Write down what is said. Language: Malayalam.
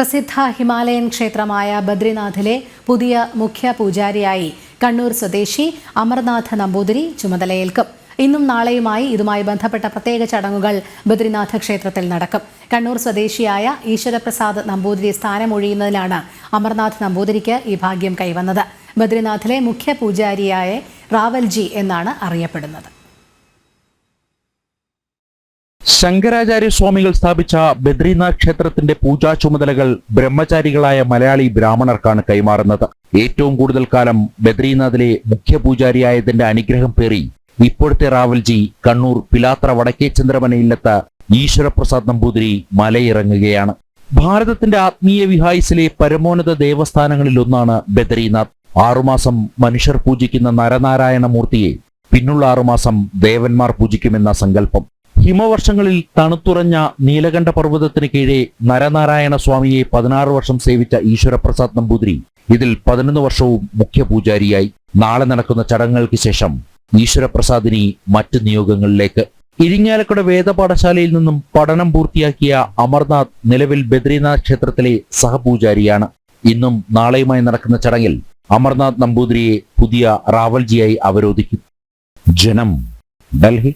പ്രസിദ്ധ ഹിമാലയൻ ക്ഷേത്രമായ ബദ്രിനാഥിലെ പുതിയ മുഖ്യ പൂജാരിയായി കണ്ണൂർ സ്വദേശി അമർനാഥ് നമ്പൂതിരി ചുമതലയേൽക്കും. ഇന്നും നാളെയുമായി ഇതുമായി ബന്ധപ്പെട്ട പ്രത്യേക ചടങ്ങുകൾ ബദ്രിനാഥ് ക്ഷേത്രത്തിൽ നടക്കും. കണ്ണൂർ സ്വദേശിയായ ഈശ്വരപ്രസാദ് നമ്പൂതിരി സ്ഥാനമൊഴിയുന്നതിനാണ് അമർനാഥ് നമ്പൂതിരിക്ക് ഈ ഭാഗ്യം കൈവന്നത്. ബദ്രിനാഥിലെ മുഖ്യ പൂജാരിയായ റാവൽജി എന്നാണ് അറിയപ്പെടുന്നത്. ശങ്കരാചാര്യ സ്വാമികൾ സ്ഥാപിച്ച ബദ്രീനാഥ് ക്ഷേത്രത്തിന്റെ പൂജാ ചുമതലകൾ ബ്രഹ്മചാരികളായ മലയാളി ബ്രാഹ്മണർക്കാണ് കൈമാറുന്നത്. ഏറ്റവും കൂടുതൽ കാലം ബദ്രീനാഥിലെ മുഖ്യ പൂജാരിയായതിന്റെ അനുഗ്രഹം പേറി ഇപ്പോഴത്തെ റാവൽജി കണ്ണൂർ പിലാത്ര വടക്കേ ചന്ദ്രമനയിലെത്ത ഈശ്വരപ്രസാദ് നമ്പൂതിരി മലയിറങ്ങുകയാണ്. ഭാരതത്തിന്റെ ആത്മീയ വിഹായസിലെ പരമോന്നത ദേവസ്ഥാനങ്ങളിൽ ഒന്നാണ് ബദ്രീനാഥ്. ആറുമാസം മനുഷ്യർ പൂജിക്കുന്ന നരനാരായണ മൂർത്തിയെ പിന്നുള്ള ആറുമാസം ദേവന്മാർ പൂജിക്കുമെന്ന സങ്കല്പം. ഹിമവർഷങ്ങളിൽ തണുത്തുറഞ്ഞ നീലകണ്ഠ പർവതത്തിന് കീഴെ നരനാരായണ സ്വാമിയെ പതിനാറ് വർഷം സേവിച്ച ഈശ്വരപ്രസാദ് നമ്പൂതിരി. ഇതിൽ പതിനൊന്ന് വർഷവും മുഖ്യ പൂജാരിയായി നാളെ നടക്കുന്ന ചടങ്ങുകൾക്ക് ശേഷം ഈശ്വരപ്രസാദിനി മറ്റ് നിയോഗങ്ങളിലേക്ക്. ഇരിങ്ങാലക്കുട വേദപാഠശാലയിൽ നിന്നും പഠനം പൂർത്തിയാക്കിയ അമർനാഥ് നിലവിൽ ബദ്രീനാഥ് ക്ഷേത്രത്തിലെ സഹപൂജാരിയാണ്. ഇന്നും നാളെയുമായി നടക്കുന്ന ചടങ്ങിൽ അമർനാഥ് നമ്പൂതിരിയെ പുതിയ റാവൽജിയായി അവരോധിക്കും. ജനം ഡൽഹി.